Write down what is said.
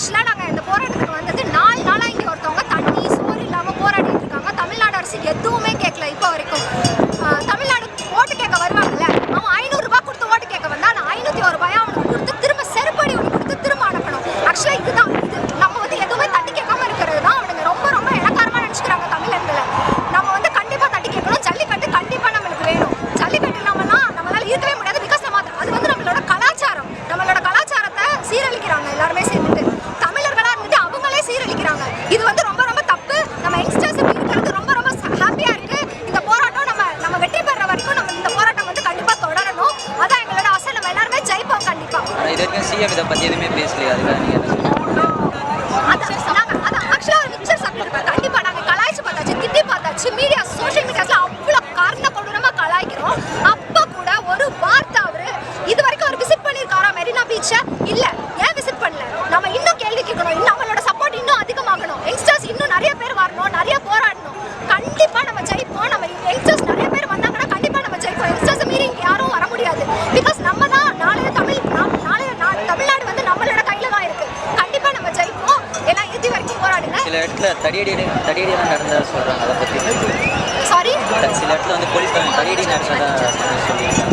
ஆக்சுவலாக நாங்கள் இந்த போராட்டத்துக்கு வந்தது நாலு நாளாக இங்கே ஒருத்தவங்க தண்ணி சோறு இல்லாமல் போராடிட்டு இருக்காங்க. தமிழ்நாடு அரசு எதுவுமே கேட்கல இப்போ வரைக்கும். ஐயம் இதை பற்றி எதுவுமே பேசலையா அதுக்காக நீங்கள் மீடியா சோஷியல் மீடியாஸ்ல அவ்வளோ காரண கொடூரமாக கலாய்க்கிறோம் அப்போ கூட ஒரு வார்த்தை அவரு இது அவர் விசிட் பண்ணியிருக்காரா மெரினா பீச்சை இல்லை ஏன் விசிட் பண்ணல நம்ம இன்னும் கேள்வி கேட்கணும் இன்னும் இடத்துல தடியடி தடியடி தான் நடந்ததாக சொல்கிறாங்க அதை பற்றி சாரி சில இடத்துல வந்து போலீஸ்காரங்க தடியடி நடந்ததாக சொல்லி